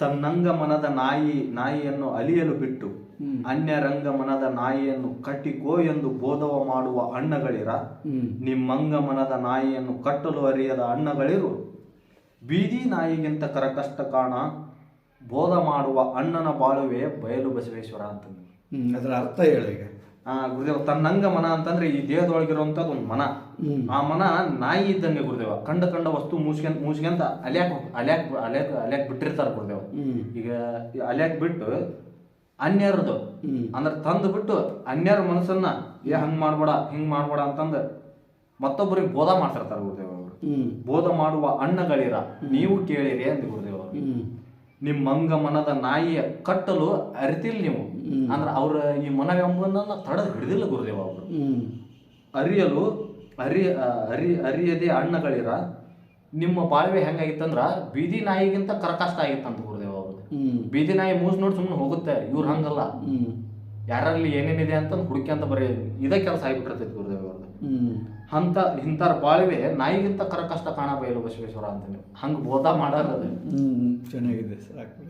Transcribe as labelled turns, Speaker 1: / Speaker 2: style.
Speaker 1: ತನ್ನಂಗ ಮನದ ನಾಯಿ ನಾಯಿಯನ್ನು ಅಲಿಯಲು ಬಿಟ್ಟು ಅನ್ಯರಂಗ ಮನದ ನಾಯಿಯನ್ನು ಕಟ್ಟಿಕೋ ಎಂದು ಬೋಧವ ಮಾಡುವ ಅಣ್ಣಗಳಿರ. ನಿಮ್ಮಂಗ ಮನದ ನಾಯಿಯನ್ನು ಕಟ್ಟಲು ಅರಿಯದ ಅಣ್ಣಗಳಿರು. ಬೀದಿ ನಾಯಿಗಿಂತ ಕರಕಷ್ಟ ಕಾಣ ಬೋಧ ಮಾಡುವ ಅಣ್ಣನ ಬಾಳುವೆ ಬಯಲು ಬಸವೇಶ್ವರ ಅಂತಂದು.
Speaker 2: ಹ್ಮ್ ಅದರ ಅರ್ಥ ಹೇಳಿ ಈಗ.
Speaker 1: ಆ ಗುರುದೇವ ತನ್ನಂಗ ಮನ ಅಂತಂದ್ರೆ ಈ ದೇಹದೊಳಗಿರುವಂತದ್ದು ಒಂದು ಮನ. ಆ ಮನ ನಾಯಿ ಇದ್ದಂಗೆ ಗುರುದೇವ. ಕಂಡ ಕಂಡ ವಸ್ತು ಮೂಸ್ಕೊಂಡ್ ಮೂಸ್ಕೊಂತ ಅಲ್ಯಾಕ್ ಅಲ್ಯಾಕ್ ಅಲ್ಯಾಕ್ ಅಲ್ಯಾಕ್ ಬಿಟ್ಟಿರ್ತಾರ ಗುರುದೇವ. ಈಗ ಅಲ್ಯಾಕ್ ಬಿಟ್ಟು ಅನ್ಯರದು. ಅಂದ್ರೆ ತಂದು ಬಿಟ್ಟು ಅನ್ಯರ ಮನಸ್ಸನ್ನ ಏ ಹಂಗ್ ಮಾಡ್ಬೇಡ ಹಿಂಗ್ ಮಾಡ್ಬೇಡ ಅಂತಂದು ಮತ್ತೊಬ್ಬರಿಗೆ ಬೋಧ ಮಾಡ್ತಿರ್ತಾರೆ ಗುರುದೇವ ಅವರು. ಬೋಧ ಮಾಡುವ ಅಣ್ಣಗಳಿರ ನೀವು ಕೇಳಿರಿ ಅಂತ ಗುರುದೇವ ಅವರು.
Speaker 2: ನಿಮ್ಮ
Speaker 1: ನಿಮ್ಮಂಗ ಮನದ ನಾಯಿಯ ಕಟ್ಟಲು ಅರಿತಿಲ್ಲ ನೀವು. ಅಂದ್ರೆ ಅವ್ರ ಈ ಮನವೆಂಬನ್ನ ತಡೆದು ಹಿಡಿದಿಲ್ಲ ಗುರುದೇವ ಅವರು. ಅರಿಯಲು ಅರಿ ಅರಿ ಅರಿಯದೆ ಅಣ್ಣಗಳಿರ ನಿಮ್ಮ ಬಾಳ್ವೆ ಹೆಂಗಾಗಿತ್ತಂದ್ರ ಬೀದಿ ನಾಯಿಗಿಂತ ಕರಕಷ್ಟ ಆಗಿತ್ತಂತ ಗುರುದೇವ ಅವರು. ಬೀದಿ ನಾಯಿ ಮೂಸ್ ನೋಡಿ ಸುಮ್ಮನೆ ಹೋಗುತ್ತೆ ಇವ್ರು ಹಂಗಲ್ಲ. ಯಾರಲ್ಲಿ ಏನೇನಿದೆ ಅಂತ ಹುಡುಕ್ಯಂತ ಬರೀ ಇದೇ ಕೆಲಸ ಆಗಿಬಿಟ್ಟಿರ್ತೈತಿ ಗುರುದೇವ ಅಂತ ಇಂಥರ ಬಾಳ್ವೆ ನಾಯಿಗಿಂತ ಕರ ಕಷ್ಟ ಬಯಲು ಬಸವೇಶ್ವರ ಅಂತೇಳಿ. ಹಂಗೆ ಬೋಧ ಮಾಡೋದು
Speaker 2: ಚೆನ್ನಾಗಿದೆ ಸಾಕು